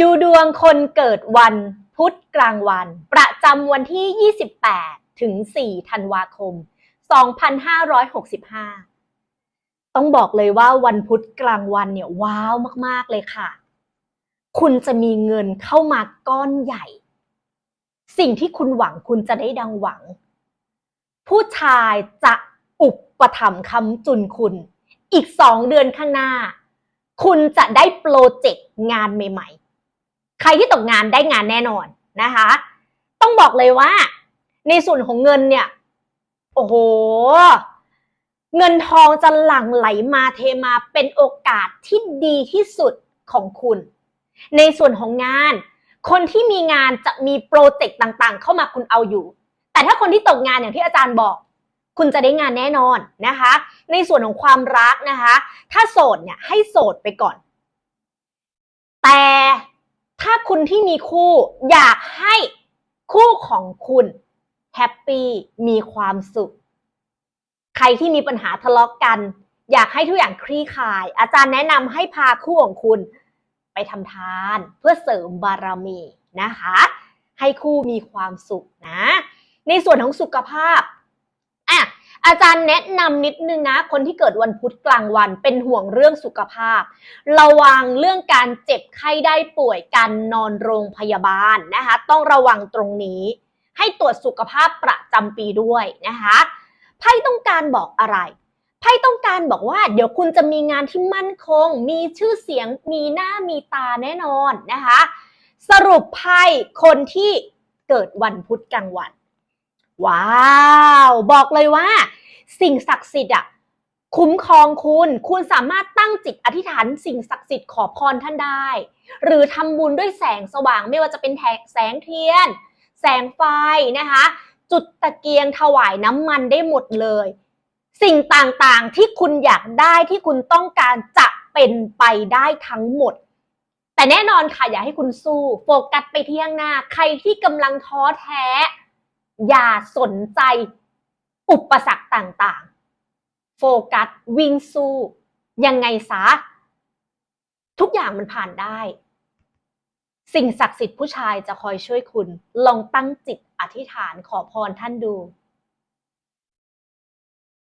ดูดวงคนเกิดวันพุธกลางวัน ประจำวันที่ 28 ถึง 4 ธันวาคม 2565 ต้องบอกเลยว่าวันพุธกลางวันเนี่ยว้าวมาก ๆ เลยค่ะ คุณจะมีเงินเข้ามาก้อนใหญ่ สิ่งที่คุณหวังคุณจะได้ดังหวัง ผู้ชายจะอุปถัมภ์คำจุนคุณ อีกสองเดือนข้างหน้า คุณจะได้โปรเจกต์งานใหม่ ๆ ใครที่ตกงานได้งานแน่นอนนะคะ ต้องบอกเลยว่า ในส่วนของเงินเนี่ย โอ้โห เงินทองจะหลั่งไหลมาเทมาเป็นโอกาสที่ดีที่สุดของคุณ ในส่วนของงาน คนที่มีงานจะมีโปรเจกต์ต่างๆ เข้ามาคุณเอาอยู่ แต่ถ้าคนที่ตกงานอย่างที่อาจารย์บอกคุณจะได้งานแน่นอนนะคะ ในส่วนของความรักนะคะ ถ้าโสดเนี่ยให้โสดไปก่อน แต่ ถ้าคุณที่มีคู่อยากให้คู่ของคุณแฮปปี้มีความสุข ใครที่มีปัญหาทะเลาะกกัน อยากให้ทุกอย่างคลี่คลาย อาจารย์แนะนำให้พาคู่ของคุณ ไปทำทานเพื่อเสริมบารมีนะคะ ให้คู่มีความสุขนะ ในส่วนของสุขภาพ อาจารย์แนะนำนิดนึงนะ คนที่เกิดวันพุธกลางวันเป็นห่วงเรื่องสุขภาพ ระวังเรื่องการเจ็บไข้ได้ป่วยการนอนโรงพยาบาลนะคะ ต้องระวังตรงนี้ ให้ตรวจสุขภาพประจำปีด้วยนะคะไพ่ต้องการบอกอะไรไพ่ต้องการบอกว่า เดี๋ยวคุณจะมีงานที่มั่นคง มีชื่อเสียงมีหน้ามีตาแน่นอนนะคะ สรุปไพ่คนที่เกิดวันพุธกลางวัน ว้าว บอกเลยว่า สิ่งศักดิ์สิทธิ์อะคุ้มครองคุณ คุณสามารถตั้งจิตอธิษฐานสิ่งศักดิ์สิทธิ์ขอพรท่านได้ หรือทำบุญด้วยแสงสว่างไม่ว่าจะเป็นแแสงเทียน แสงไฟนะคะ จุดตะเกียงถวายน้ำมันได้หมดเลย สิ่งต่างๆที่คุณอยากได้ที่คุณต้องการจะเป็นไปได้ทั้งหมด แต่แน่นอนค่ะ อย่าให้คุณสู้ โฟกัสไปที่ข้างหน้า ใครที่กำลังท้อแท้ อย่าสนใจอุปสรรคต่างๆ โฟกัสวิ่งสู้ ยังไงซะ ทุกอย่างมันผ่านได้ สิ่งศักดิ์สิทธิ์ผู้ชายจะคอยช่วยคุณ ลองตั้งจิตอธิษฐานขอพรท่านดู